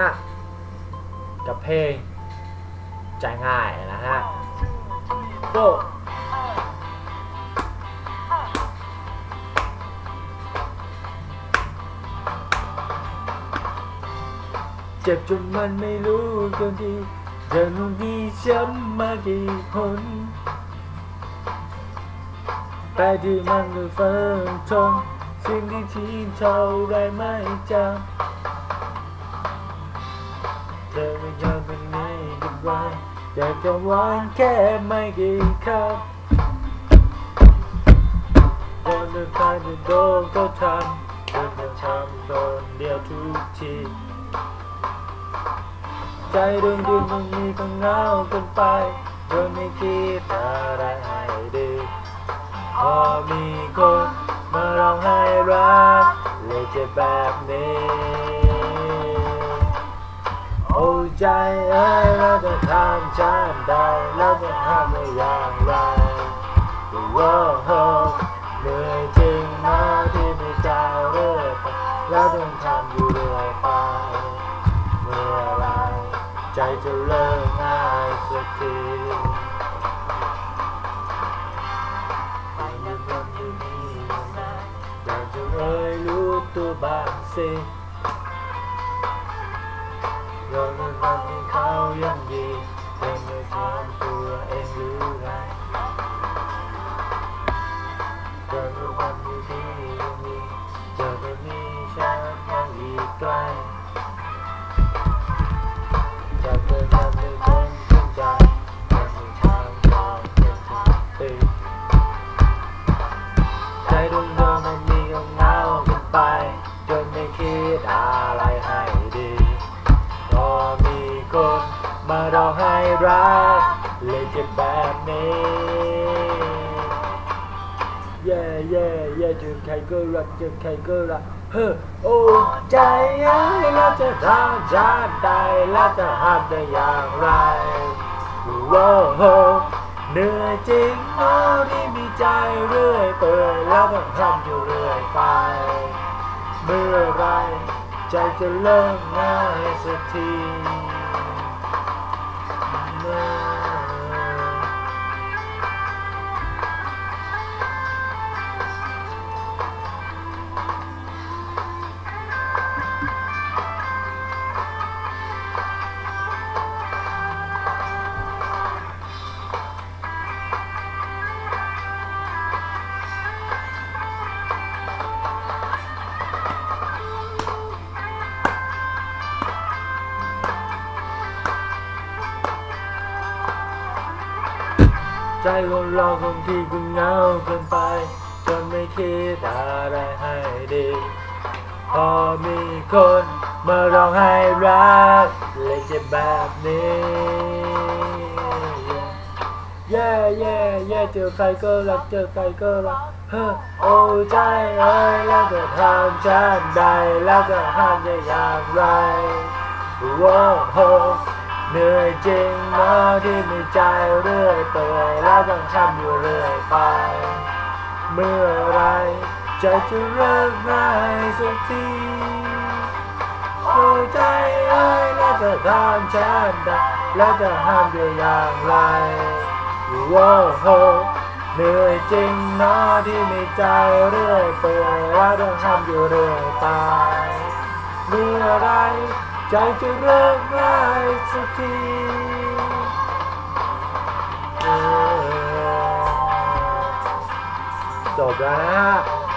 มากกับเพลงใจง่ายนะฮะโก้เจ็บจนมันไม่รู้ตัวดีเรื่องนู้นดีช้ำมากี่คนแต่ที่มันไม่ฟังทนสิ่งที่ทิ้งเท่าไรไม่จำ เธอไม่ยอมเป็นนี้กันไว้อยากจะหวานแค่ไม่กี่คำโดนเดินทางจะโดนก็ทำโดนจะทำโดนเดียวทุกทีใจดวงดินมันมีก็เหงาเกินไปโดนไม่คิดอะไรให้ดีพอมีคนมาร้องให้รักเลยเจ็บแบบนี้ ใจเอ้ยเราจะทำฉันได้เราจะทำได้อย่างไรโอ้โหเหนื่อยจริงนะที่ไม่ใจเรื่อยไปเราต้องทำอยู่เรื่อยไปเมื่อไรใจจะเลิกง่ายสักทีไปยังวันที่นี้นะอยากจะเอ่ยรู้ตัวบ้างสิ อมเป็นคนที่เขายังดีเป็นไม่ทำตัวเองหรือไรยอมเป็นคนที่ยังมีเจอแบบนี้ฉันยังอีกไกลจะเป็นคนที่คนจริงใจยังไม่ทำตัวเป็นจริงใจดวงเดวงมันมีก็เหงาเกันไปจนไม่คิดอะไมีคนมารอให้รักเลยเจ็บแบบนี้เย่เย่เย่เจอใครก็รักเจอใครก็รักเฮ้อโอ้ใจเอ้แล้วจะทำฉันได้แล้วจะทำได้อย่างไรโว้โหเหนื่อยจริงเนาะที่มีใจเรื่อยเปื่อยแล้วต้องทำอยู่เรื่อยไป เมื่อไรใจจะเริ่มง่ายสักที เใจของเราคงที่ก็เหงาเกินไปจนไม่คิดอะไรให้ดี พอมีคนมาร้องให้รักเลยเจ็บแบบนี้ แย่แย่แย่เจอใครก็รักเจอใครก็รักเฮ้อโอ้ใจเอ้ยแล้วจะทำฉันได้แล้วจะห้ามได้อย่างไรว้าว เนาะที่มีใจเรื่อยเปื่อยแล้วต้องทำอยู่เรื่อยไป เมื่อไรใจจะเริ่มง่ายสักทีโอ้ใจเอ้ยแล้วจะทำฉันได้แล้วจะห้ามได้อย่างไรว้าวโหเหนื่อยจริงเนาะที่มีใจเรื่อยเปื่อยแล้วต้องทำอยู่เรื่อยไปเมื่อไรใจจะเริ่มง่ายสักที เอ